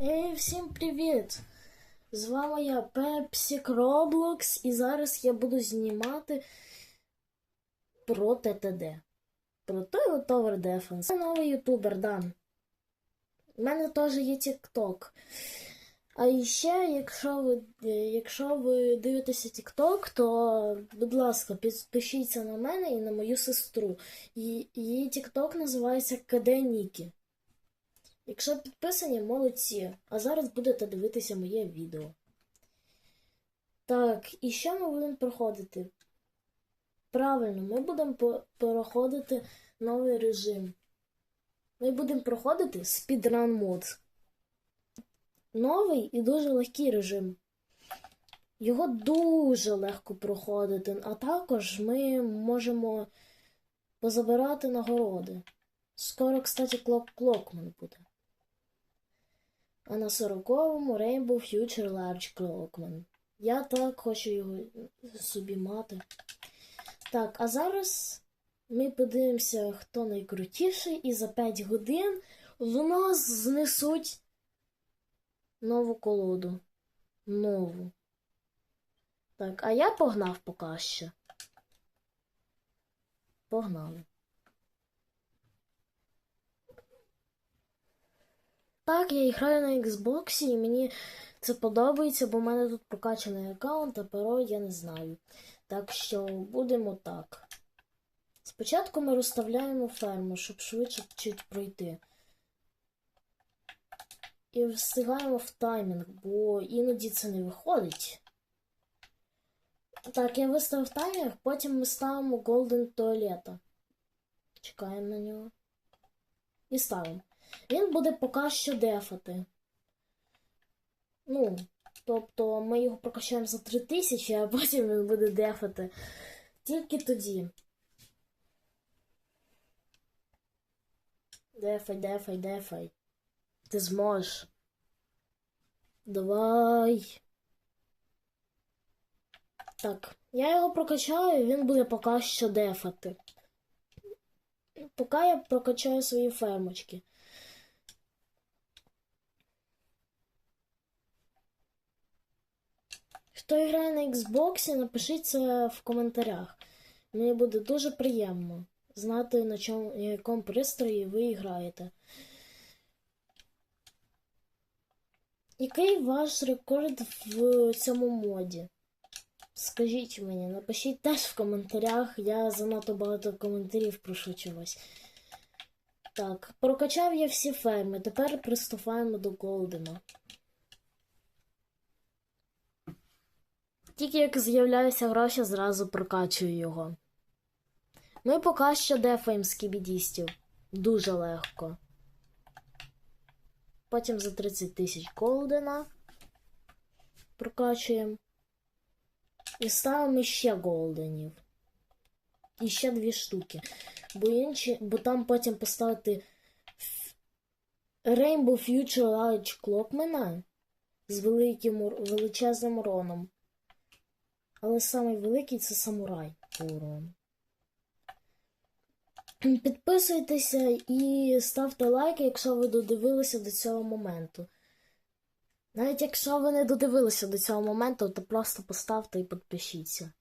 Ей, всім привіт! З вами я Пепсік Роблокс, і зараз я буду знімати про ТТД. Про той Tower Defense. Це новий ютубер, да. У мене теж є TikTok. А ще, якщо ви, е, якщо ви дивитеся TikTok, то, будь ласка, підпишіться на мене і на мою сестру. Її TikTok називається КД Нікі. Якщо підписані, молодці. А зараз будете дивитися моє відео. Так, і що ми будемо проходити? Правильно, ми будемо проходити новий режим. Ми будемо проходити speedrun мод. Новий і дуже легкий режим. Його дуже легко проходити, а також ми можемо позабирати нагороди. Скоро, кстати, клок Клокман буде. А на сороковому Rainbow Future Large Clockman. Я так хочу його собі мати. Так, а зараз ми подивимося, хто найкрутіший, і за 5 годин в нас знесуть нову колоду. Нову. Так, а я погнав поки що. Погнали. Так, я граю на Xbox і мені це подобається, бо в мене тут прокачаний аккаунт, а пароль я не знаю. Так що будемо так. Спочатку ми розставляємо ферму, щоб швидше чуть пройти. І встигаємо в таймінг, бо іноді це не виходить. Так, я виставив таймінг, потім ми ставимо Golden туалета. Чекаємо на нього. І ставимо. Він буде поки що дефати. Ну, тобто ми його прокачаємо за 3000, а потім він буде дефати. Тільки тоді. Дефай, дефай, дефай. Ти зможеш. Давай. Так, я його прокачаю, він буде поки що дефати. Поки я прокачаю свої фермочки. Хто грає на Xbox, напишіть це в коментарях. Мені буде дуже приємно знати, на якому пристрої ви граєте. Який ваш рекорд в цьому моді? Скажіть мені, напишіть теж в коментарях, я занадто багато коментарів прошу чогось. Так, прокачав я всі ферми, тепер приступаємо до Голдена. Тільки як з'являються гроші, зразу прокачую його. Ми поки що дефаємо скібідістів. Дуже легко. Потім за 30 тисяч голдена прокачуємо. І ставимо ще голденів. І ще дві штуки. Бо інші, бо там потім поставити Rainbow Future Large Clockman з великим величезним уроном. Але самий великий це самурай по урону. Підписуйтеся і ставте лайки, якщо ви додивилися до цього моменту. Навіть якщо ви не додивилися до цього моменту, то просто поставте і підпишіться.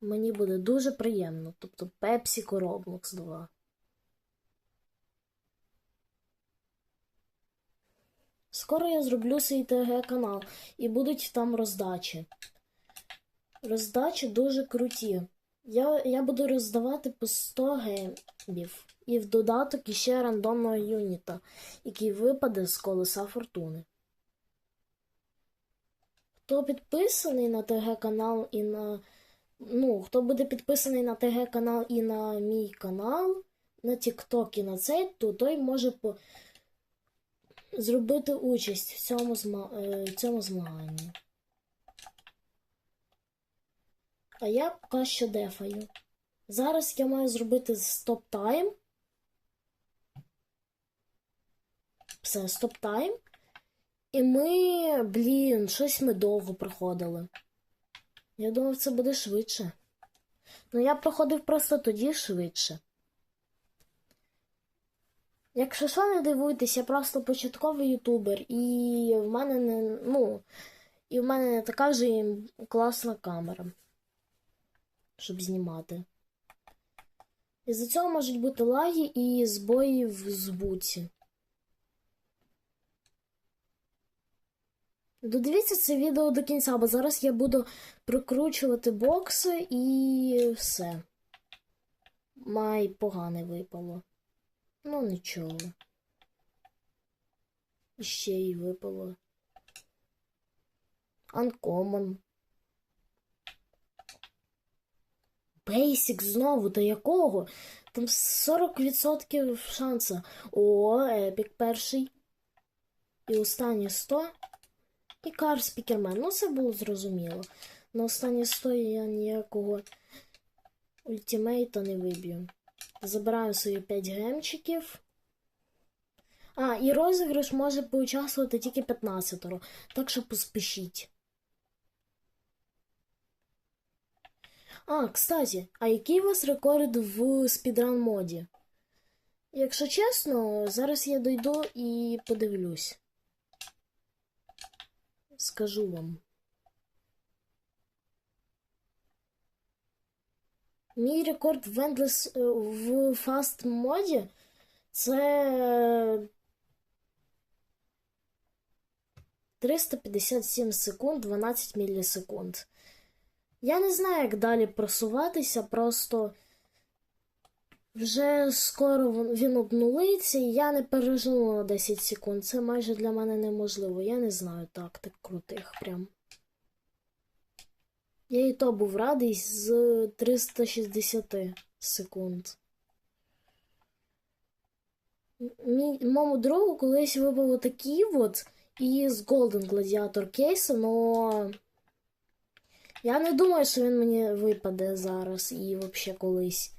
Мені буде дуже приємно. Тобто Pepsi Roblox 2. Скоро я зроблю свій ТГ канал і будуть там роздачі. Роздачі дуже круті. Я, я буду роздавати по 100 гемів. І в додаток іще рандомного юніта, який випаде з колеса фортуни. Хто підписаний на ТГ канал і на. Ну, хто буде підписаний на ТГ канал і на мій канал, на TikTok і на цей, то той може по... зробити участь в цьому, зма... е, цьому змаганні. А я що дефаю. Зараз я маю зробити стоп-тайм. Все, стоп-тайм. І ми, блін, щось ми довго проходили. Я думав, це буде швидше. Ну, я проходив просто тоді швидше. Якщо що, не дивуйтесь, я просто початковий ютубер, і в мене не, ну, і в мене не така вже класна камера, щоб знімати. Із-за цього можуть бути лаги і збої в звуці. Додивіться це відео до кінця, бо зараз я буду прикручувати бокси і все. Май погане випало. Ну, нічого. І ще й випало. Uncommon. Basic знову, до якого? Там 40% шанса. О, епік перший. І останнє 100. І Кар Спікермен. Ну, це було зрозуміло. На останнє 100 я ніякого ультимейта не виб'ю. Забираю свої 5 гемчиків. А, і розіграш може поучаствувати тільки 15 так що поспішіть. А, кстати, а який у вас рекорд в спідран моді? Якщо чесно, зараз я дойду і подивлюсь. Скажу вам. Мій рекорд в Endless, е, в Fast моді це 357 секунд 12 мілісекунд. Я не знаю, як далі просуватися, просто вже скоро він- обнулиться, і я не переживу на 10 секунд. Це майже для мене неможливо. Я не знаю тактик крутих прям. Я і то був радий з 360 секунд. Мій, моєму другу колись випав такий от із Golden Gladiator кейсу, но я не думаю, що він мені випаде зараз і взагалі колись.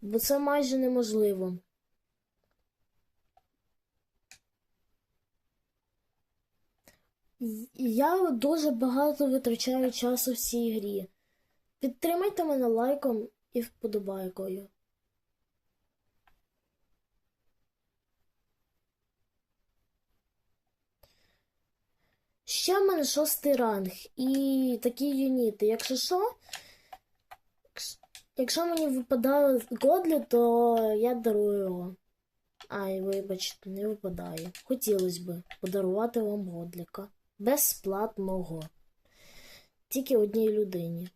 Бо це майже неможливо. Я дуже багато витрачаю часу в цій грі. Підтримайте мене лайком і вподобайкою. Ще в мене шостий ранг і такі юніти. Якщо що, якщо мені випадає Годлі, то я дарую його. Ай, вибачте, не випадає. Хотілося б подарувати вам Годліка. Безплатного. Тільки одній людині.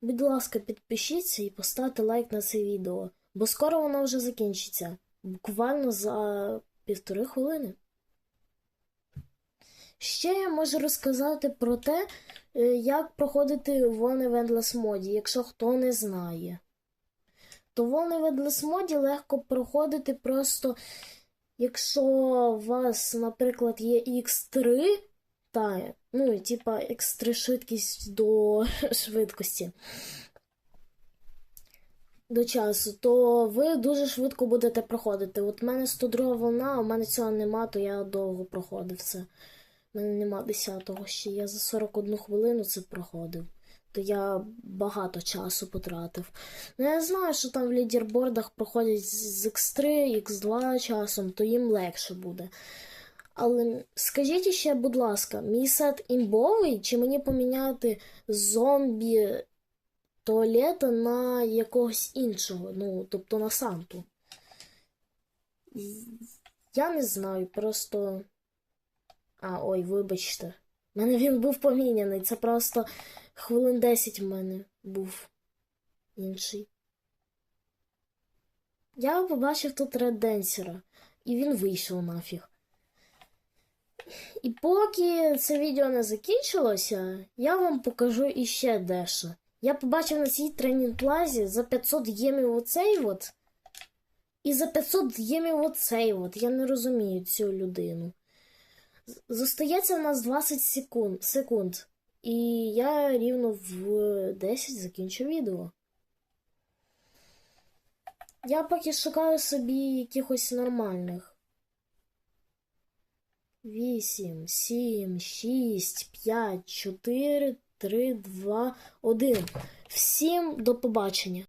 Будь ласка, підпишіться і поставте лайк на це відео, бо скоро воно вже закінчиться. Буквально за півтори хвилини. Ще я можу розказати про те, е, як проходити волни в Endless моді, якщо хто не знає. То волни в Endless моді легко проходити просто, якщо у вас, наприклад, є X3, та, ну, типа X3 швидкість до швидкості до часу, то ви дуже швидко будете проходити. От в мене 102 волна, а в мене цього нема, то я довго проходив це. У мене нема 10-го ще. Я за 41 хвилину це проходив. То я багато часу потратив. Ну я знаю, що там в лідербордах проходять з X3, X2 часом, то їм легше буде. Але скажіть ще, будь ласка, мій сет імбовий, чи мені поміняти зомбі туалета на якогось іншого, ну, тобто на Санту. Я не знаю, просто. А, ой, вибачте. У мене він був поміняний. Це просто хвилин 10 в мене був інший. Я побачив тут Dancer, і він вийшов нафіг. І поки це відео не закінчилося, я вам покажу іще дещо. Я побачив на цій тренінг плазі за 500 ємів оцей от. І за 500 ємів оцей от. Я не розумію цю людину. Зостається в нас 20 секунд, секунд. І я рівно в 10 закінчу відео. Я поки шукаю собі якихось нормальних. 8, 7, 6, 5, 4, 3, 2, 1. Всім до побачення.